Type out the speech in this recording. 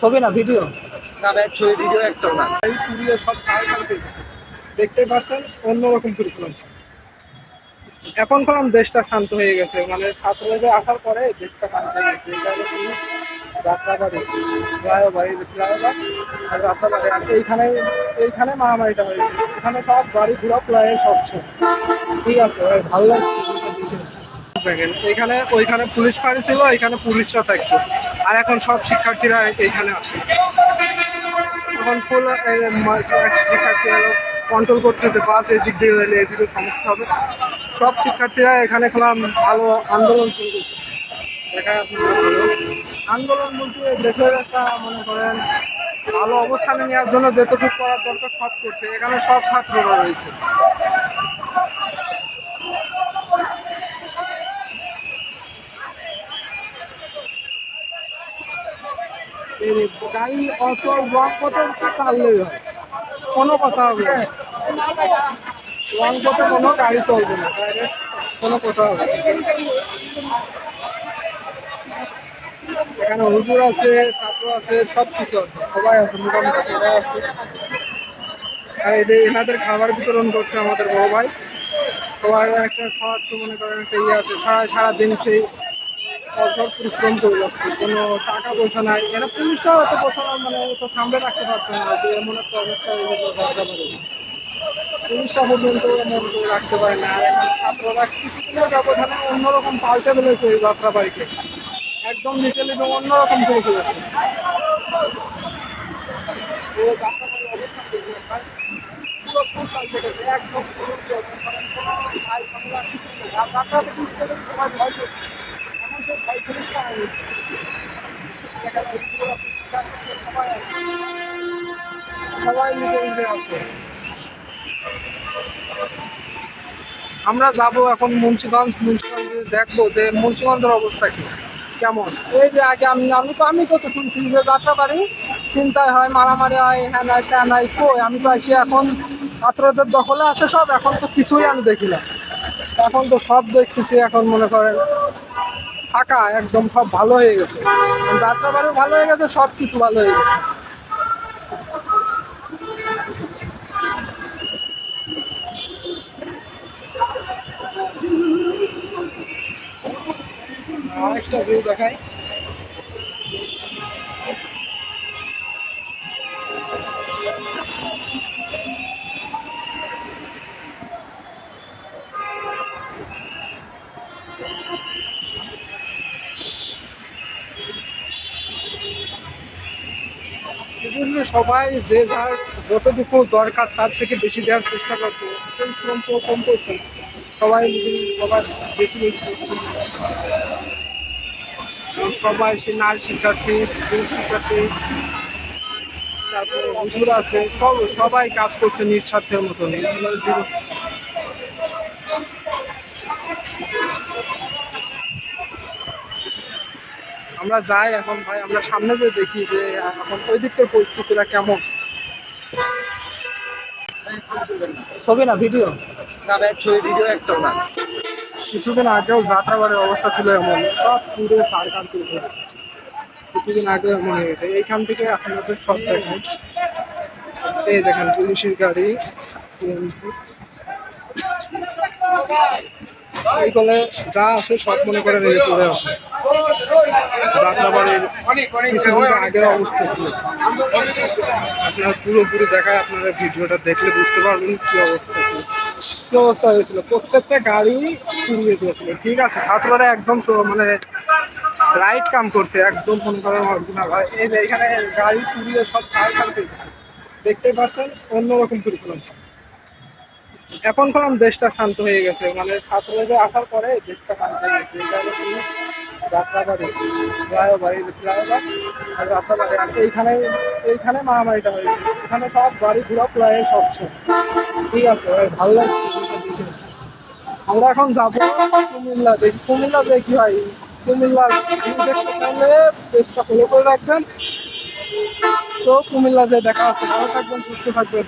ছবি না ভিডিও না ভাই ছবি ভিডিও একটাও না। এই পুরিয়ে সব দেখতে পাচ্ছেন অন্যরকম এখন কলম দেশটা শান্ত হয়ে গেছে মানে ছাত্রদের আসার পরে দেশটা শান্ত হয়ে গেছে। যাত্রাবাড়ি আর যাত্রাবাড়ি আর এইখানে এইখানে মারামারিটা হয়েছে। এখানে সব গাড়ি ঘোরা প্রায় স্বচ্ছ ঠিক আছে ভালো লাগছে। দেখেন এখানে ওইখানে পুলিশ ফাঁড়ি ছিল এখানে পুলিশরা থাকছে আর এখন সব শিক্ষার্থীরা এইখানে আছে। এখন ফুল শিক্ষার্থীরা কন্ট্রোল করছে যে বাস এই দিক দিয়ে গেলে এদিকে সমস্যা হবে। সব শিক্ষার্থীরা এখানে এখন ভালো আন্দোলন শুরু করছে। আন্দোলন বলতে দেশের একটা, মনে করেন, ভালো অবস্থানে নেওয়ার জন্য যেটুকু করার দরকার সব করছে। এখানে সব ছাত্ররা রয়েছে। গাড়ি অচল রং পথে চাললেই হয়। কোনো কথা হবে না। রং পথে কোনো গাড়ি চলবে না। কোনো কথা হবে এখানে হুজুর আছে, ছাত্র আছে, সব কিছু আছে। সবাই আছে, মোটামুটি সবাই আছে। আর এদের এনাদের খাবার বিতরণ করছে আমাদের বড় ভাই। সবার একটা খাওয়ার তো মনে করেন একটা ইয়ে আছে, সারা সারাদিন সেই অসর পরিশ্রম করে যাচ্ছে, কোনো টাকা পয়সা নাই। এরা পুলিশরাও এত পয়সা মানে তো সামনে রাখতে পারছে না, যে এমন একটা অবস্থা গেছে যাত্রাবাড়ি পুলিশটা পর্যন্ত এমন করে রাখতে পারে না। আর এখন ছাত্ররা কিছুদিনের ব্যবধানে অন্যরকম পাল্টে ফেলেছে এই যাত্রা যাত্রাবাড়িকে একদম নিচে অন্যরকম করে ফেলেছে। পুরো একদম আমরা যাব এখন মুন্সিগঞ্জ মুন্সিগঞ্জ দেখব যে মুন্সিগঞ্জের অবস্থা কি, কেমন? এই যে আগে আমি আমি তো, আমি কত শুনছি যে যাত্রা পারি চিন্তায় হয়, মারামারি হয় হ্যাঁ নাই ত্যান নাই, কই? আমি তো আসি এখন, ছাত্রদের দখলে আছে সব, এখন তো কিছুই আমি দেখি না। এখন তো সব দেখতেছি, এখন মনে করেন ফাঁকা একদম সব ভালো হয়ে গেছে। যাত্রা বাড়িও ভালো হয়ে গেছে সব কিছু ভালো হয়ে গেছে। আরেকটা ভিউ দেখাই। বিভিন্ন সবাই যে যার যতটুকু দরকার তার থেকে বেশি দেওয়ার চেষ্টা করছে। শ্রম তো কম করছে। সবাই সবার বেশি সবাই সে নারী শিক্ষার্থী, পুরুষ শিক্ষার্থী, তারপরে আছে, সব সবাই কাজ করছে নিঃস্বার্থের মতন আমরা যাই এখন ভাই আমরা সামনে যে দেখি যে এখন ওই দিককার পরিস্থিতিটা কেমন। ছবি না ভিডিও? না ভাই ছবি ভিডিও একটাও না। কিছুদিন আগেও যাত্রাবাড়ির অবস্থা ছিল এমন। সব পুরো কারখান কিছুদিন আগে এমন হয়ে গেছে। এইখান থেকে আপনাদের সব দেখাই এই দেখেন পুলিশের গাড়ি CNG এইগুলো যা আছে সব মনে করে এই করে আছে যাত্রাবাড়ির কিছুদিন আগের অবস্থা ছিল। আপনার পুরোপুরি দেখায় আপনারা ভিডিওটা দেখলে বুঝতে পারবেন কি অবস্থা ছিল। কি অবস্থা হয়েছিল? প্রত্যেকটা গাড়ি পুড়িয়ে দিয়েছিল। ঠিক আছে ছাত্ররা একদম মানে রাইট কাম করছে একদম মনে করেন অরিজিনাল ভাই। এই যে এখানে গাড়ি পুড়িয়ে সব দেখতে পাচ্ছেন অন্যরকম পরিকল্পনা। এখন কলম দেশটা শান্ত হয়ে গেছে। মানে ছাত্রদের আসার পরে দেশটা শান্ত হয়ে গেছে। এখানে সব প্রায় ঠিক আছে আমরা এখন যাব কুমিল্লা দেখি। কুমিল্লা দেখি ভাই। কুমিল্লার দেখতে ফলো করে রাখবেন। তো কুমিল্লাতে দেখা হচ্ছে। ভালো থাকবেন, সুস্থ থাকবেন।